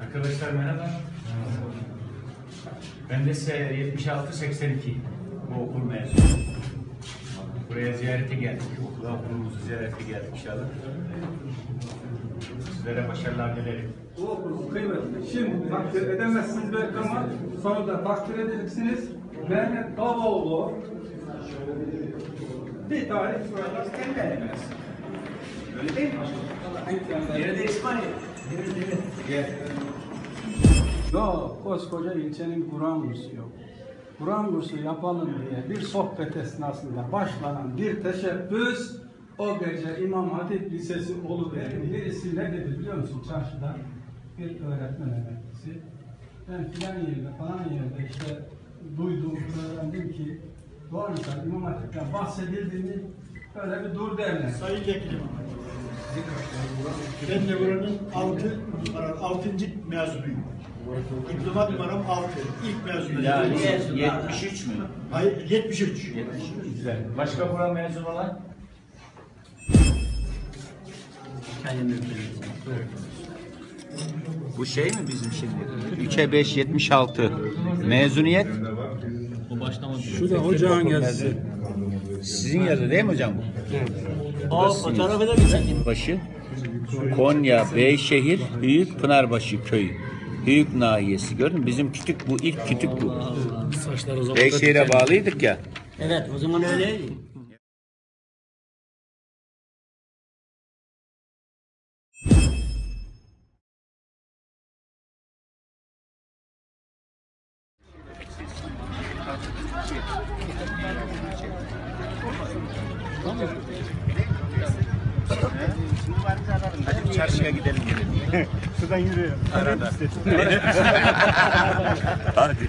Arkadaşlar merhaba. Ben de ise 76-82 bu okul mezunu. Buraya ziyarete geldik. Okula okulumuzu ziyarete geldik inşallah. Sizlere başarılar dilerim. Bu okul kıymetli. Şimdi takdir edemezsiniz belki ama sonunda takdir edeceksiniz. Mehmet Davoğlu bir tarih sonra evlenemez. Öyle değil mi? Nerede İsmail? Gel. Yok, koskoca ilçenin Kur'an kursu yok. Kur'an kursu yapalım diye bir sohbet esnasında başlanan bir teşebbüs o gece İmam Hatip Lisesi oluverdi. Birisi ne dedi biliyor musun çarşıda? Bir öğretmen emeklisi. Ben filan yerde falan yerde işte duydum, öğrendim ki doğru insan İmam Hatip'ten bahsedildi mi böyle bir dur derler. Sayın Vekilim, ben de buranın altı, altıncı mezunuyum. Diploma numaram altı. İlk mezunuyum. Yani 73 mü? Hayır, 73. Güzel. Başka buran mezun olan? Bu şey mi bizim şimdi? 3'e 5 76. Mezuniyet Şu da ocağın yazısı. sizin yazı değil mi hocam bu? Aa, fotoğrafı da güzel. Başı Konya Beyşehir Hüyük Pınarbaşı köyü. Hüyük nahiyesi gördün mü? Bizim kütük bu ilk kütük bu. Beyşehir'e bağlıydık ya. Evet, o zaman öyleydi. Hadi çarşıya gidelim gelelim. Şuradan yürüyor. Arada. Hadi.